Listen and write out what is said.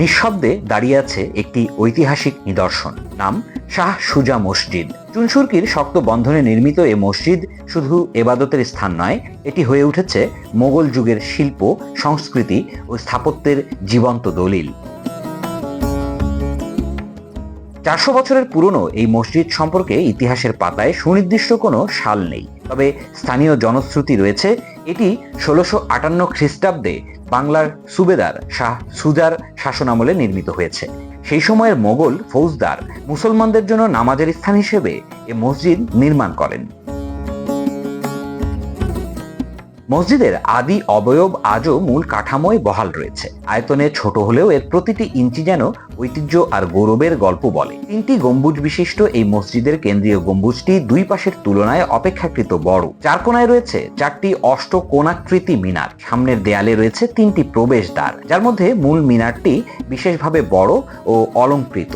নিঃশব্দে দাঁড়িয়ে আছে একটি ঐতিহাসিক নিদর্শন। নাম শাহ সুজা মসজিদ। চুনসুরকির শক্ত বন্ধনে নির্মিত এ মসজিদ শুধু এবাদতের স্থান নয়, এটি হয়ে উঠেছে মোগল যুগের শিল্প, সংস্কৃতি ও স্থাপত্যের জীবন্ত দলিল। চারশো বছরের পুরনো এই মসজিদ সম্পর্কে ইতিহাসের পাতায় সুনির্দিষ্ট কোনো সাল নেই। তবে স্থানীয় জনশ্রুতি রয়েছে, এটি ষোলোশো আটান্ন খ্রিস্টাব্দে বাংলার সুবেদার শাহ সুজার শাসনামলে নির্মিত হয়েছে। সেই সময়ের মোগল ফৌজদার মুসলমানদের জন্য নামাজের স্থান হিসেবে এ মসজিদ নির্মাণ করেন। মসজিদের আদি অবয়ব আজও মূল কাঠামোয় বহাল রয়েছে। আয়তনে ছোট হলেও এর প্রতিটি ইঞ্চি যেন ঐতিহ্য আর গৌরবের গল্প বলে। তিনটি গম্বুজ বিশিষ্ট এই মসজিদের কেন্দ্রীয় গম্বুজটি দুই পাশের তুলনায় অপেক্ষাকৃত বড়। চার কোনায় রয়েছে চারটি অষ্ট কোণাকৃতি মিনার। সামনের দেয়ালে রয়েছে তিনটি প্রবেশদ্বার, যার মধ্যে মূল মিনারটি বিশেষভাবে বড় ও অলংকৃত